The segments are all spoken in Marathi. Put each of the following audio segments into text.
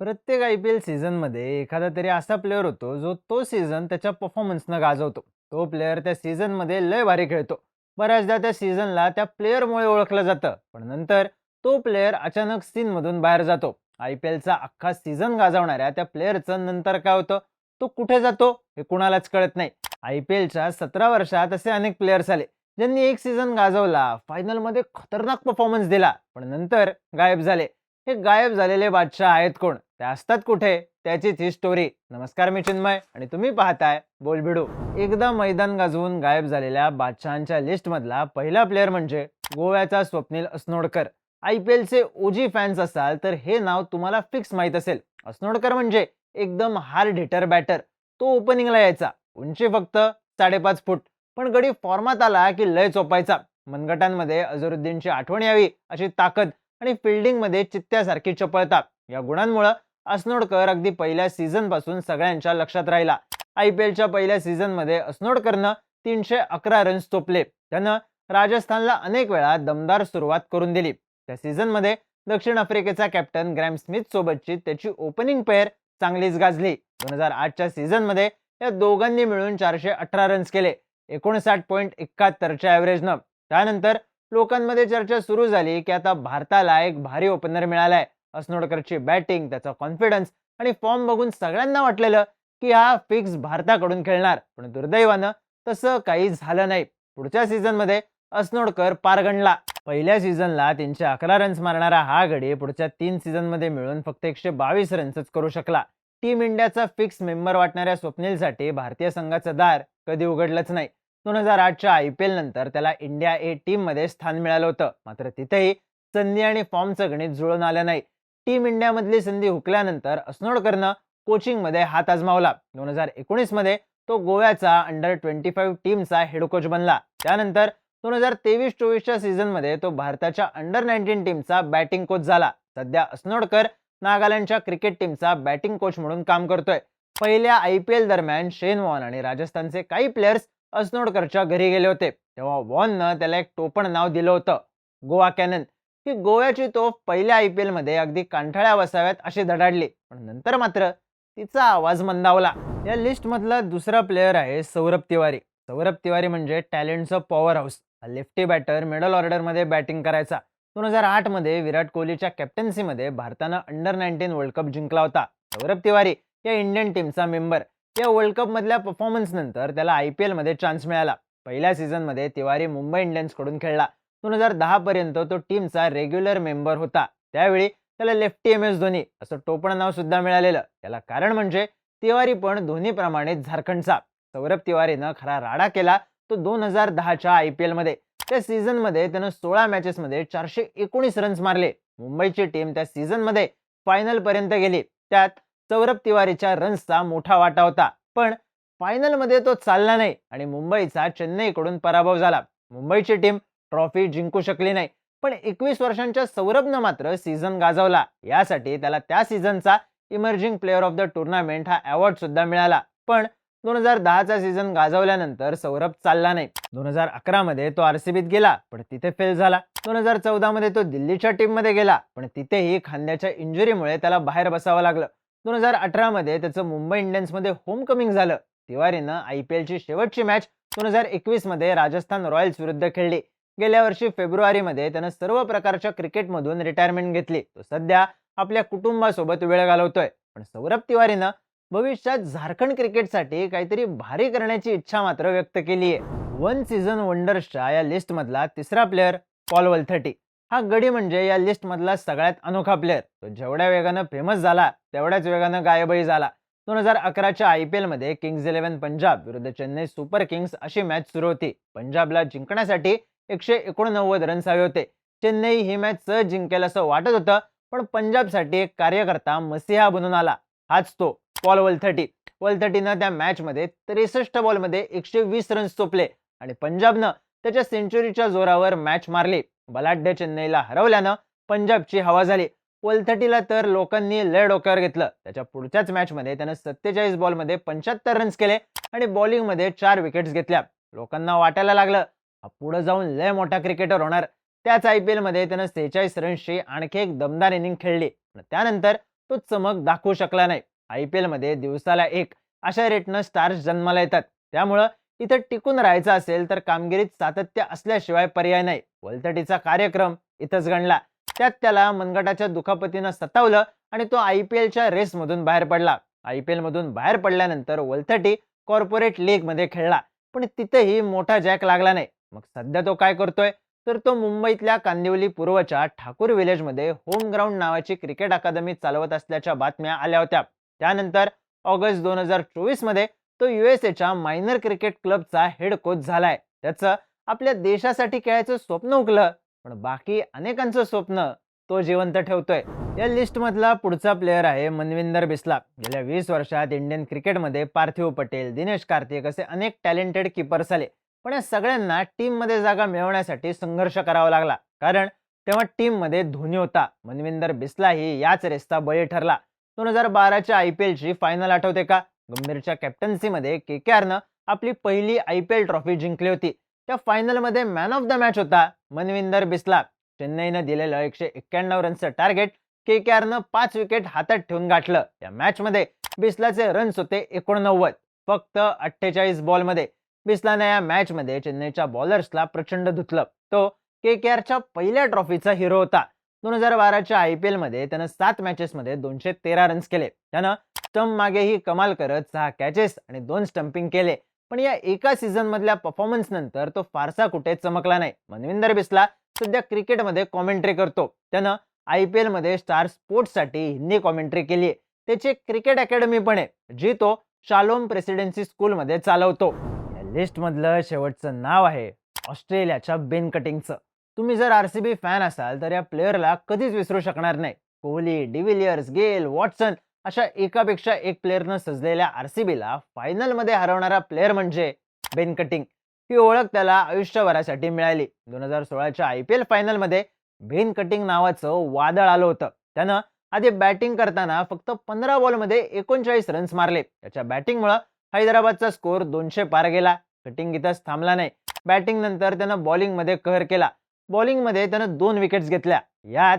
प्रत्येक आय पी एल सीझनमध्ये एखादा तरी असा प्लेअर होतो जो तो सीझन त्याच्या परफॉर्मन्सनं गाजवतो. तो प्लेअर त्या सीझनमध्ये लय भारी खेळतो. बऱ्याचदा त्या सीझनला त्या प्लेअरमुळे ओळखलं जातं पण नंतर तो प्लेअर अचानक सीनमधून बाहेर जातो. आय पी एलचा अख्खा सीझन गाजवणाऱ्या त्या प्लेअरचं नंतर काय होतं? तो कुठे जातो? हे कुणालाच कळत नाही. आय पी एलच्या सतरा वर्षात असे अनेक प्लेयर्स आले ज्यांनी एक सीझन गाजवला फायनलमध्ये खतरनाक परफॉर्मन्स दिला पण नंतर गायब झाले. हे गायब झालेले बादशाह आहेत कोण? ते असतात कुठे? त्याचीच ही स्टोरी नमस्कार मी चिन्मय आणि तुम्ही पाहताय बोलबिडू. एकदा मैदान गाजवून गायब झालेल्या बादशहांच्या लिस्टमधला पहिला प्लेअर म्हणजे गोव्याचा स्वप्नील अस्नोडकर. आय पी एलचे ओजी फॅन्स असाल तर हे नाव तुम्हाला फिक्स माहीत असेल. अस्नोडकर म्हणजे एकदम हार्ड हिटर बॅटर तो ओपनिंगला यायचा. उंची फक्त साडेपाच फूट. पण गडी फॉर्मात आला की लय चोपायचा. मनगटांमध्ये अझरुद्दीनची आठवण यावी अशी ताकद आणि फिल्डिंगमध्ये चित्त्यासारखी चपळता या गुणांमुळं अस्नोडकर अगदी पहिल्या सीझनपासून सगळ्यांच्या लक्षात राहिला. आय पी एलच्या पहिल्या सीझनमध्ये अस्नोडकरनं तीनशे अकरा रन्स तोपले. त्यानं राजस्थानला अनेक वेळा दमदार सुरुवात करून दिली. त्या सीझनमध्ये दक्षिण आफ्रिकेचा कॅप्टन ग्रॅम स्मिथ सोबतची त्याची ओपनिंग पेअर चांगलीच गाजली. दोन हजार आठच्या सीझनमध्ये या दोघांनी मिळून चारशे अठरा रन्स केले. एकोणसाठ पॉईंट एकाहत्तरच्या ॲव्हरेजनं. त्यानंतर लोकांमध्ये चर्चा सुरू झाली की आता भारताला एक भारी ओपनर मिळालाय. अस्नोडकरची बॅटिंग त्याचा कॉन्फिडन्स आणि फॉर्म बघून सगळ्यांना वाटलेलं की हा फिक्स भारताकडून खेळणार. पण दुर्दैवानं तसं काही झालं नाही. पुढच्या सीझनमध्ये अस्नोडकर पारगणला पहिल्या सीझनला तीनशे अकरा रन्स मारणारा हा गडी पुढच्या तीन सीझनमध्ये मिळून फक्त एकशे बावीस रन्सच करू शकला. टीम इंडियाचा फिक्स मेंबर वाटणाऱ्या स्वप्नीलसाठी भारतीय संघाचं दार कधी उघडलंच नाही. दोन हजार आठच्या आय पी एल नंतर त्याला इंडिया ए टीममध्ये स्थान मिळालं होतं. मात्र तिथेही संधी आणि फॉर्मचं गणित जुळून आलं नाही. टीम इंडियामधली संधी हुकल्यानंतर अस्नोडकरनं कोचिंगमध्ये हात आजमावला. दोन हजार एकोणीसमध्ये तो गोव्याचा अंडर ट्वेंटी फाईव्ह टीमचा हेड कोच बनला. त्यानंतर दोन हजार तेवीस चोवीसच्या सीझनमध्ये तो भारताच्या अंडर नाईन्टीन टीमचा बॅटिंग कोच झाला. सध्या अस्नोडकर नागालँडच्या क्रिकेट टीमचा बॅटिंग कोच म्हणून काम करतोय. पहिल्या आय पी एल दरम्यान शेन वॉन आणि राजस्थानचे काही प्लेयर्स अस्नोडकरच्या घरी गेले होते. तेव्हा वॉननं त्याला एक टोपण नाव दिलं होतं गोवा कॅनन. ही गोव्याची तोफ पहिल्या आय पी एलमध्ये अगदी कांठाळ्या बसाव्यात अशी धडाडली पण नंतर मात्र तिचा आवाज मंदावला. या लिस्टमधला दुसरा प्लेअर आहे सौरभ तिवारी. सौरभ तिवारी म्हणजे टॅलेंटचं power house lefty batter middle ऑर्डरमध्ये बॅटिंग करायचा. दोन हजार आठमध्ये विराट कोहलीच्या कॅप्टन्सीमध्ये भारतानं अंडर नाईन्टीन वर्ल्ड कप जिंकला होता. सौरभ तिवारी या इंडियन टीमचा मेंबर या वर्ल्ड कपमधल्या परफॉर्मन्सनंतर परफॉर्मन्स नंतर त्याला आय पी एलमध्ये चान्स मिळाला. पहिल्या सीझनमध्ये तिवारी मुंबई इंडियन्सकडून खेळला. दोन हजार दहापर्यंत तो टीमचा रेग्युलर मेंबर होता. त्यावेळी त्याला लेफ्टी एम एस धोनी असं टोपण नाव सुद्धा मिळालेलं. त्याला कारण म्हणजे तिवारी पण धोनीप्रमाणे झारखंडचा. सौरभ तिवारीनं खरा राडा केला तो दोन हजार दहाच्या आय पी एलमध्ये त्या सीझनमध्ये त्यानं सोळा मॅचेसमध्ये चारशे एकोणीस रन्स मारले. मुंबईची टीम त्या सीझनमध्ये फायनलपर्यंत गेली. त्यात सौरभ तिवारीच्या रन्सचा मोठा वाटा होता. पण फायनलमध्ये तो चालला नाही आणि मुंबईचा चेन्नईकडून पराभव झाला. मुंबईची टीम ट्रॉफी जिंकू शकली नाही. पण एकवीस वर्षांच्या सौरभनं मात्र सीझन गाजवला. यासाठी त्याला त्या सीझनचा emerging player of the tournament हा अवॉर्ड सुद्धा मिळाला. पण दोन हजार दहाचा सीझन गाजवल्यानंतर सौरभ चालला नाही. दोन हजार अकरामध्ये तो आरसीबीत गेला पण तिथे फेल झाला. दोन हजार चौदामध्ये तो दिल्लीच्या टीममध्ये गेला पण तिथेही खांद्याच्या इंजुरीमुळे त्याला बाहेर बसावं लागलं. दोन हजार अठरामध्ये त्याचं मुंबई इंडियन्समध्ये होम कमिंग झालं. तिवारीनं आय पी एलची शेवटची मॅच दोन हजार एकवीसमध्ये राजस्थान रॉयल्स विरुद्ध खेळली. गेल्या वर्षी फेब्रुवारीमध्ये त्यानं सर्व प्रकारच्या क्रिकेटमधून रिटायरमेंट घेतली. तो सध्या आपल्या कुटुंबासोबत वेळ घालवतोय. पण सौरभ तिवारीनं भविष्यात झारखंड क्रिकेटसाठी काहीतरी भारी करण्याची इच्छा मात्र व्यक्त केली आहे वन सीझन वंडर्सच्या या लिस्टमधला तिसरा प्लेअर पॉल वलथर्टी हा गडी म्हणजे या लिस्टमधला सगळ्यात अनोखा प्लेअर तो जेवढ्या वेगानं फेमस झाला तेवढ्याच वेगानं गायबळी झाला. दोन हजार अकराच्या आय पी एलमध्ये किंग्ज इलेव्हन पंजाब विरुद्ध चेन्नई सुपर किंग्स अशी मॅच सुरू होती. पंजाबला जिंकण्यासाठी एकशे एकोणनव्वद रन्स हवे होते. चेन्नई ही मॅच सहज जिंकेल असं वाटत होतं पण पंजाबसाठी एक कार्यकर्ता मसिहा बनून आला. हाच तो पॉल वल थर्टीनं त्या मॅचमध्ये त्रेसष्ट बॉलमध्ये एकशे वीस रन्स चोपले आणि पंजाबनं त्याच्या सेंचुरीच्या जोरावर मॅच मारली. बलाढ्य चेन्नईला हरवल्यानं पंजाबची हवा झाली. वलथर्टीला तर लोकांनी लय डोक्यावर घेतलं. त्याच्या पुढच्याच मॅचमध्ये त्यानं सत्तेचाळीस बॉलमध्ये पंच्याहत्तर रन्स केले आणि बॉलिंगमध्ये चार विकेट्स घेतल्या. लोकांना वाटायला लागलं हा पुढे जाऊन लय मोठा क्रिकेटर होणार. त्याच आय पी एलमध्ये त्यानं सेहेचाळीस रन्सची आणखी एक दमदार इनिंग खेळली. पण त्यानंतर तो चमक दाखवू शकला नाही. आय पी एलमध्ये दिवसाला एक अशा रेटनं स्टार्स जन्माला येतात. त्यामुळं इथं टिकून राहायचं असेल तर कामगिरीत सातत्य असल्याशिवाय पर्याय नाही. वलतटीचा कार्यक्रम इथंच गणला त्यात त्याला मनगटाच्या दुखापतीनं सतावलं आणि तो आय पी एलच्या रेसमधून बाहेर पडला. आय पी एलमधून बाहेर पडल्यानंतर वलथटी कॉर्पोरेट लीगमध्ये खेळला. पण तिथेही मोठा जॅक लागला नाही. मग सध्या तो काय करतोय? तर तो मुंबईतल्या कांदिवली पूर्वच्या ठाकूर विलेजमध्ये होम ग्राउंड नावाची क्रिकेट अकादमी चालवत असल्याच्या बातम्या आल्या होत्या. त्यानंतर ऑगस्ट दोन हजार चोवीसमध्ये तो युएसएच्या मायनर क्रिकेट क्लबचा हेड कोच झालाय. त्याचं आपल्या देशासाठी खेळायचं स्वप्न उकलं पण बाकी अनेकांचं स्वप्न तो जिवंत ठेवतोय. या लिस्टमधला पुढचा प्लेअर आहे मनविंदर बिस्ला. गेल्या वीस वर्षात इंडियन क्रिकेटमध्ये पार्थिव पटेल दिनेश कार्तिक असे अनेक टॅलेंटेड किपर्स आले. पण या सगळ्यांना टीममध्ये जागा मिळवण्यासाठी संघर्ष करावा लागला. कारण तेव्हा टीममध्ये धोनी होता. मनविंदर बिस्लाही याच रेसचा बळी ठरला. दोन हजार बाराच्या आय पी एलची फायनल आठवते का? गंभीरच्या कॅप्टन्सीमध्ये के के आरनं आपली पहिली आय पी एल ट्रॉफी जिंकली होती. त्या फायनलमध्ये मॅन ऑफ द मॅच होता मनविंदर बिस्ला. चेन्नईनं दिलेलं एकशे एक्क्याण्णव रन्सचं टार्गेट के के आरनं पाच विकेट हातात ठेवून गाठलं. या मॅचमध्ये बिस्लाचे रन्स होते एकोणनव्वद. फक्त अठ्ठेचाळीस बॉलमध्ये बिस्लाने या मॅचमध्ये चेन्नईच्या बॉलर्सला प्रचंड धुतलं. तो के के आरच्या पहिल्या ट्रॉफीचा हिरो होता. दोन हजार बाराच्या आय पी एलमध्ये त्यानं सात मॅचेसमध्ये दोनशे तेरा रन्स केले. त्यानं स्टंप मागेही कमाल करत सहा कॅचेस आणि दोन स्टंपिंग केले. पण या एका सीझन मधल्या परफॉर्मन्स नंतर तो फारसा कुठे चमकला नाही. मनविंदर बिस्ला सध्या क्रिकेटमध्ये कॉमेंट्री करतो. त्यानं आय पी एलमध्ये स्टार स्पोर्ट्ससाठी हिंदी कॉमेंट्री केली आहे. त्याची एक क्रिकेट अकॅडमी पण आहे जी तो शालोम प्रेसिडेन्सी स्कूलमध्ये चालवतो. या लिस्टमधलं शेवटचं नाव आहे ऑस्ट्रेलियाच्या बेन कटिंगचं. तुम्ही जर आर सी बी फॅन असाल तर या प्लेअरला कधीच विसरू शकणार नाही. कोहली डिव्हिलियर्स गेल वॉटसन अशा एकापेक्षा एक प्लेअरनं सजलेल्या आर सी बीला फायनलमध्ये हरवणारा प्लेअर म्हणजे बेन कटिंग. ही ओळख त्याला आयुष्यभरासाठी मिळाली. दोन हजार सोळाच्या आय पी एल फायनलमध्ये बेन कटिंग नावाचं वादळ आलं होतं. त्यानं आधी बॅटिंग करताना फक्त पंधरा बॉलमध्ये एकोणचाळीस रन्स मारले. त्याच्या बॅटिंगमुळं हैदराबादचा स्कोअर दोनशे पार गेला. कटिंग इथंच थांबला नाही. बॅटिंग नंतर त्यानं बॉलिंगमध्ये कहर केला. बॉलिंगमध्ये त्यानं दोन विकेट्स घेतल्या. यात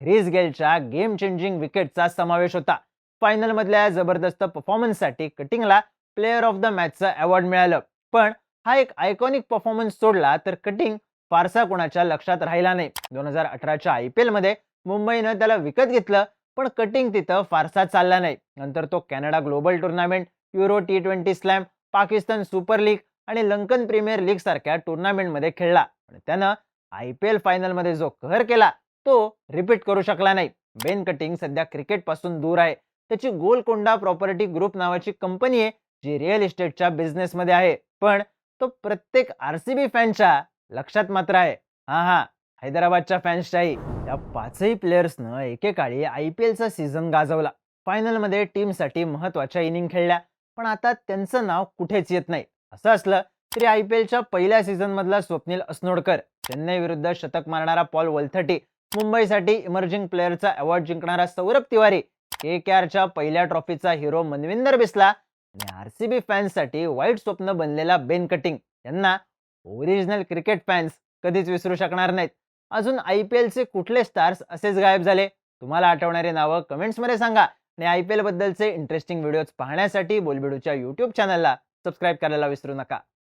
ह्रीज गेलच्या गेम चेंजिंग विकेटचा समावेश होता. फायनलमधल्या जबरदस्त परफॉर्मन्ससाठी कटिंगला प्लेअर ऑफ द मॅचचं अवॉर्ड मिळालं. पण हा एक आयकॉनिक परफॉर्मन्स सोडला तर कटिंग फारसा कोणाच्या लक्षात राहिला नाही. दोन हजार अठराच्या आय पी एलमध्ये मुंबईनं त्याला विकत घेतलं पण कटिंग तिथं फारसा चालला नाही. नंतर तो Canada global tournament Euro T twenty slam Pakistan super league आणि लंकन प्रीमियर लीग सारख्या टुर्नामेंटमध्ये खेळला. पण त्यानं आय पी एल फायनलमध्ये जो कहर केला तो रिपीट करू शकला नाही. बेन कटिंग सध्या क्रिकेटपासून दूर आहे. त्याची गोलकोंडा प्रॉपर्टी ग्रुप नावाची कंपनी आहे जी रिअल इस्टेटच्या बिझनेसमध्ये आहे. पण तो प्रत्येक आर सी बी फॅनच्या लक्षात मात्र आहे. हा हा हैदराबादच्या फॅन्सच्याही. या पाचही प्लेयर्सनं एकेकाळी आय पी एलचा सीझन गाजवला. फायनलमध्ये टीमसाठी महत्त्वाच्या इनिंग खेळल्या. पण आता त्यांचं नाव कुठेच येत नाही. असं असलं तरी आय पी एलच्या पहिल्या सीझनमधला स्वप्नील अस्नोडकर चेन्नई विरुद्ध शतक मारणारा पॉल वलथटी मुंबईसाठी इमर्जिंग प्लेअरचा अवॉर्ड जिंकणारा सौरभ तिवारी के के आरच्या पहिल्या ट्रॉफीचा हिरो मनविंदर बिस्ला आणि आर सी बी फॅन्ससाठी वाईट स्वप्न बनलेला बेन कटिंग. यांना ओरिजिनल क्रिकेट फॅन्स कधीच विसरू शकणार नाहीत. अजून आय पी एलचे कुठले स्टार्स असेच गायब झाले? तुम्हाला आठवणारी नावं कमेंट्समध्ये सांगा आणि आय पी एलबद्दलचे इंटरेस्टिंग व्हिडिओज पाहण्यासाठी बोलबिडूच्या यूट्यूब चॅनलला सबस्क्राईब करायला विसरू नका.